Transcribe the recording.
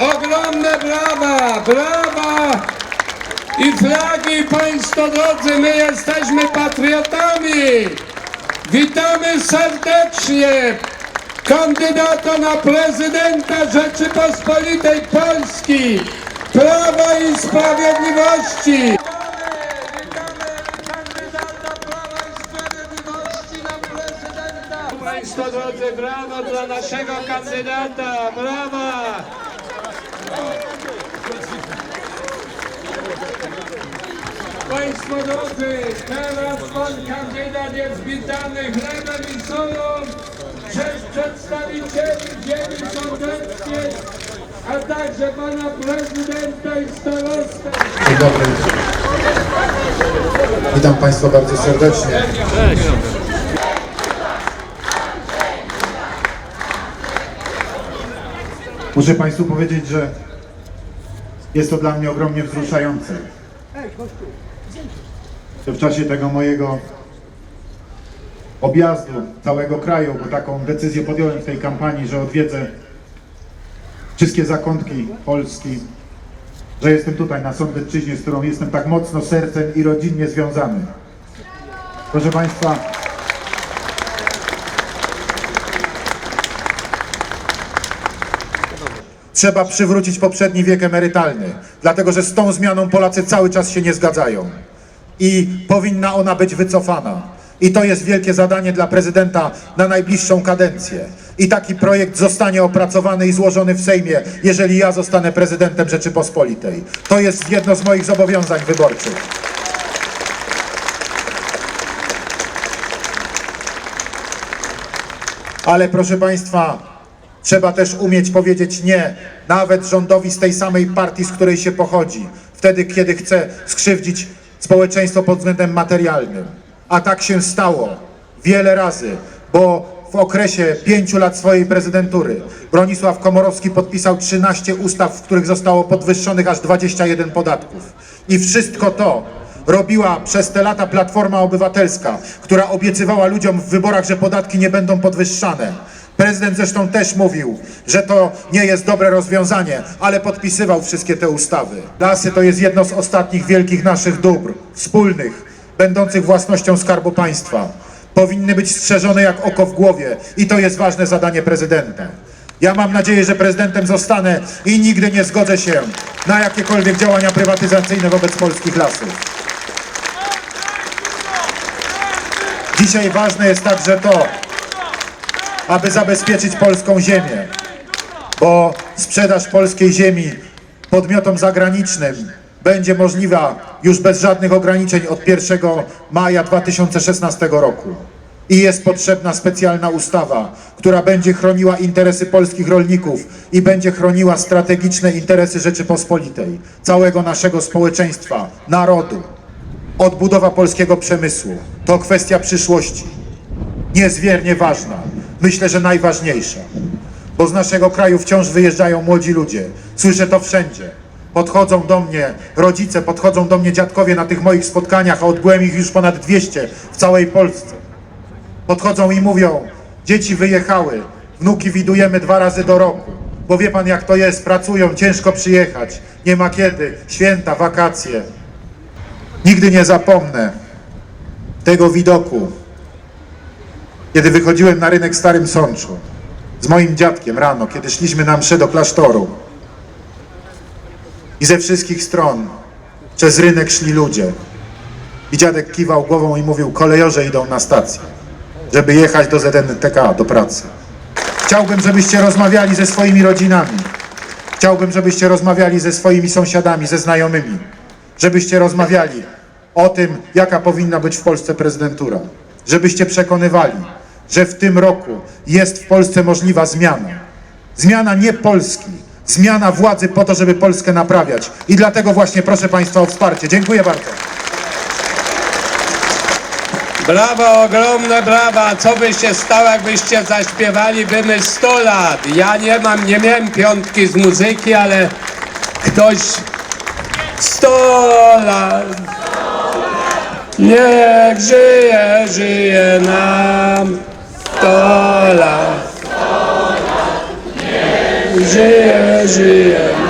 Ogromne brawa, brawa i flagi Państwo drodzy, my jesteśmy patriotami. Witamy serdecznie kandydata na prezydenta Rzeczypospolitej Polski, Prawa i Sprawiedliwości. Państwo drodzy, brawo dla naszego kandydata, brawa! Państwo drodzy, teraz pan kandydat jest witany chlebem i solą przez przedstawicieli ziemi sądeckiej, a także pana prezydenta i starostę. Dzień dobry. Witam Państwa bardzo serdecznie. Muszę Państwu powiedzieć, że jest to dla mnie ogromnie wzruszające. Że w czasie tego mojego objazdu całego kraju, bo taką decyzję podjąłem w tej kampanii, że odwiedzę wszystkie zakątki Polski, że jestem tutaj na Sądecczyźnie, z którą jestem tak mocno sercem i rodzinnie związany. Proszę Państwa, trzeba przywrócić poprzedni wiek emerytalny, dlatego że z tą zmianą Polacy cały czas się nie zgadzają i powinna ona być wycofana. I to jest wielkie zadanie dla prezydenta na najbliższą kadencję. I taki projekt zostanie opracowany i złożony w Sejmie, jeżeli ja zostanę prezydentem Rzeczypospolitej. To jest jedno z moich zobowiązań wyborczych. Ale proszę Państwa, trzeba też umieć powiedzieć nie, nawet rządowi z tej samej partii, z której się pochodzi, wtedy, kiedy chce skrzywdzić społeczeństwo pod względem materialnym. A tak się stało wiele razy, bo w okresie pięciu lat swojej prezydentury Bronisław Komorowski podpisał 13 ustaw, w których zostało podwyższonych aż 21 podatków. I wszystko to robiła przez te lata Platforma Obywatelska, która obiecywała ludziom w wyborach, że podatki nie będą podwyższane. Prezydent zresztą też mówił, że to nie jest dobre rozwiązanie, ale podpisywał wszystkie te ustawy. Lasy to jest jedno z ostatnich wielkich naszych dóbr, wspólnych, będących własnością Skarbu Państwa. Powinny być strzeżone jak oko w głowie i to jest ważne zadanie prezydenta. Ja mam nadzieję, że prezydentem zostanę i nigdy nie zgodzę się na jakiekolwiek działania prywatyzacyjne wobec polskich lasów. Dzisiaj ważne jest także to, aby zabezpieczyć polską ziemię, bo sprzedaż polskiej ziemi podmiotom zagranicznym będzie możliwa już bez żadnych ograniczeń od 1 maja 2016 roku. I jest potrzebna specjalna ustawa, która będzie chroniła interesy polskich rolników i będzie chroniła strategiczne interesy Rzeczypospolitej, całego naszego społeczeństwa, narodu. Odbudowa polskiego przemysłu to kwestia przyszłości niezmiernie ważna, myślę, że najważniejsza, bo z naszego kraju wciąż wyjeżdżają młodzi ludzie. Słyszę to wszędzie. Podchodzą do mnie rodzice, podchodzą do mnie dziadkowie na tych moich spotkaniach, a odbyłem ich już ponad 200 w całej Polsce. Podchodzą i mówią, dzieci wyjechały, wnuki widujemy dwa razy do roku, bo wie pan jak to jest, pracują, ciężko przyjechać, nie ma kiedy, święta, wakacje. Nigdy nie zapomnę tego widoku, kiedy wychodziłem na rynek w Starym Sączu z moim dziadkiem rano, kiedy szliśmy na mszę do klasztoru i ze wszystkich stron przez rynek szli ludzie i dziadek kiwał głową i mówił, kolejorze idą na stację, żeby jechać do ZNTK, do pracy. Chciałbym, żebyście rozmawiali ze swoimi rodzinami. Chciałbym, żebyście rozmawiali ze swoimi sąsiadami, ze znajomymi. Żebyście rozmawiali o tym, jaka powinna być w Polsce prezydentura. Żebyście przekonywali, że w tym roku jest w Polsce możliwa zmiana. Zmiana nie Polski, zmiana władzy po to, żeby Polskę naprawiać. I dlatego właśnie proszę Państwa o wsparcie. Dziękuję bardzo. Brawa, ogromne brawa. Co by się stało, jakbyście zaśpiewali Bymy 100 lat? Ja nie mam, nie miałem piątki z muzyki, ale ktoś 100 lat. Niech żyje, żyje nam 100 lat. Niech żyje przeżyjemy.